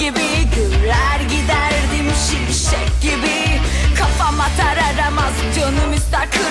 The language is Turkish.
gibi Güler giderdim şimşek gibi. Kafam atar aramaz canım ister kır